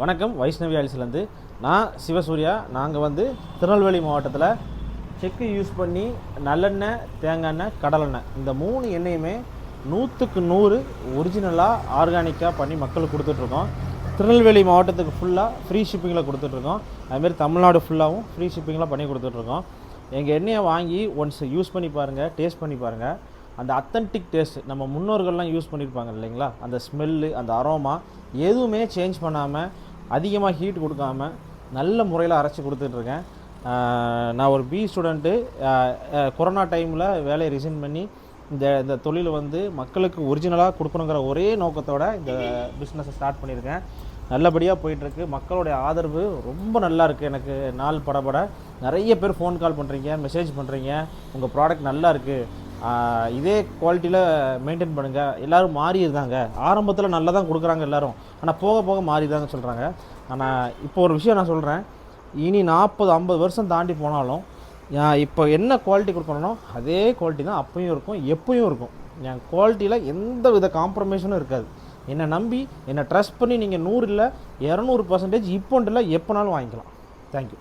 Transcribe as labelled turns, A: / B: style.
A: வணக்கம் வைஷ்ணவி ஆயில்ஸ்லேருந்து. நான் சிவசூர்யா. நாங்கள் வந்து திருநெல்வேலி மாவட்டத்தில் செக்கு யூஸ் பண்ணி நல்லெண்ணெய் தேங்காய் எண்ணெய் கடலெண்ணெய் இந்த மூணு எண்ணெயுமே நூற்றுக்கு நூறு ஒரிஜினலாக ஆர்கானிக்காக பண்ணி மக்களுக்கு கொடுத்துட்ருக்கோம். திருநெல்வேலி மாவட்டத்துக்கு ஃபுல்லாக ஃப்ரீ ஷிப்பிங்கில் கொடுத்துட்ருக்கோம். அதுமாரி தமிழ்நாடு ஃபுல்லாகவும் ஃப்ரீ ஷிப்பிங்கில் பண்ணி கொடுத்துட்ருக்கோம். எங்கள் எண்ணெயை வாங்கி ஒன்ஸ் யூஸ் பண்ணி பாருங்கள் டேஸ்ட் பண்ணி பாருங்கள் அந்த அத்தன்டிக் டேஸ்ட் நம்ம முன்னோர்கள்லாம் யூஸ் பண்ணியிருப்பாங்க இல்லைங்களா? அந்த ஸ்மெல்லு அந்த அரோமா எதுவுமே சேஞ்ச் பண்ணாமல் அதிகமாக ஹீட் கொடுக்காம நல்ல முறையில் அரைச்சி கொடுத்துட்ருக்கேன் நான் ஒரு பி ஸ்டூடெண்ட்டு கொரோனா டைமில் வேலையை ரிசைன் பண்ணி இந்த இந்த தொழிலை வந்து மக்களுக்கு ஒரிஜினலாக கொடுக்கணுங்கிற ஒரே நோக்கத்தோட இந்த பிஸ்னஸை ஸ்டார்ட் பண்ணியிருக்கேன். நல்லபடியாக போயிட்டுருக்கு. மக்களுடைய ஆதரவு ரொம்ப நல்லா இருக்குது எனக்கு நாள் படபட. நிறைய பேர் ஃபோன் கால் பண்ணுறீங்க மெசேஜ் பண்ணுறீங்க உங்கள் ப்ராடக்ட் நல்லா இருக்குது இதே குவாலிட்டியில் மெயின்டைன் பண்ணுங்கள் எல்லோரும் இருந்தாங்க ஆரம்பத்தில் நல்லா தான் கொடுக்குறாங்க எல்லோரும். ஆனால் போக போக மாறிதாங்க சொல்கிறாங்க ஆனால் இப்போ ஒரு விஷயம் நான் சொல்கிறேன் இனி நாற்பது ஐம்பது வருஷம் தாண்டி போனாலும் இப்போ என்ன குவாலிட்டி கொடுக்கணும்னோ அதே குவாலிட்டி தான் அப்பயும் இருக்கும் எப்பயும் இருக்கும். என் குவாலிட்டியில் எந்த வித காம்ப்ரமைஸும் இருக்காது. என்னை நம்பி என்னை ட்ரஸ்ட் பண்ணி நீங்கள் நூறு இல்லை இரநூறு பர்சன்டேஜ் இப்போ இல்லை எப்போனாலும் வாங்கிக்கலாம். தேங்க்யூ